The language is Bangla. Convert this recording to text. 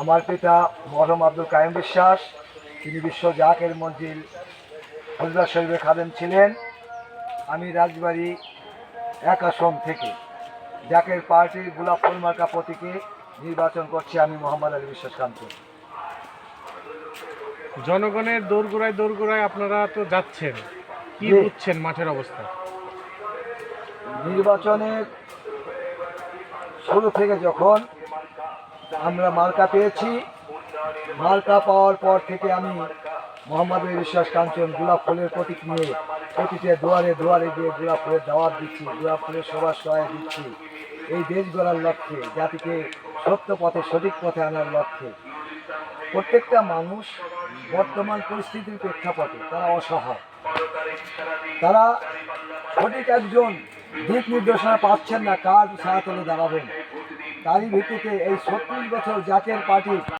আমার পিতা মরহম আব্দুল কায়েম বিশ্বাস তিনি বিশ্ব জাকের মঞ্জিল হজরত শরীফের খাদেম ছিলেন। আমি রাজবাড়ি এক আসন থেকে জাকের পার্টির গোলাপ ফুল মার্কা প্রতীকে নির্বাচন করছি আমি মোহাম্মদ আলী বিশ্বাস কান্ত জনগণের দোরগোড়ায় দোরগোড়ায় আপনারা তো যাচ্ছেন কি। বুঝছেন মাঠের অবস্থা? নির্বাচনের শুরু থেকে যখন আমরা মার্কা পেয়েছি। মার্কা পাওয়ার পর থেকে আমি মোহাম্মদ বিশ্বাস কাঞ্চন গোলাপ ফুলের প্রতীক নিয়ে প্রতিটা দুয়ারে দুয়ারে গিয়ে গোলাপ ফুলের দাওয়াত দিচ্ছি, গোলাপ ফুলের সবার সহায় দিচ্ছি। এই দেশ গড়ার লক্ষ্যে, জাতিকে সত্য পথে, সঠিক পথে আনার লক্ষ্যে। প্রত্যেকটা মানুষ বর্তমান পরিস্থিতির প্রেক্ষাপটে তারা অসহায়। তারা সঠিক একজন দিক নির্দেশনা পাচ্ছেন না, কার ছায়া তলে দাঁড়াবেন? তারই ভিত্তিতে এই ছত্রিশ বছর জাতীয় পার্টির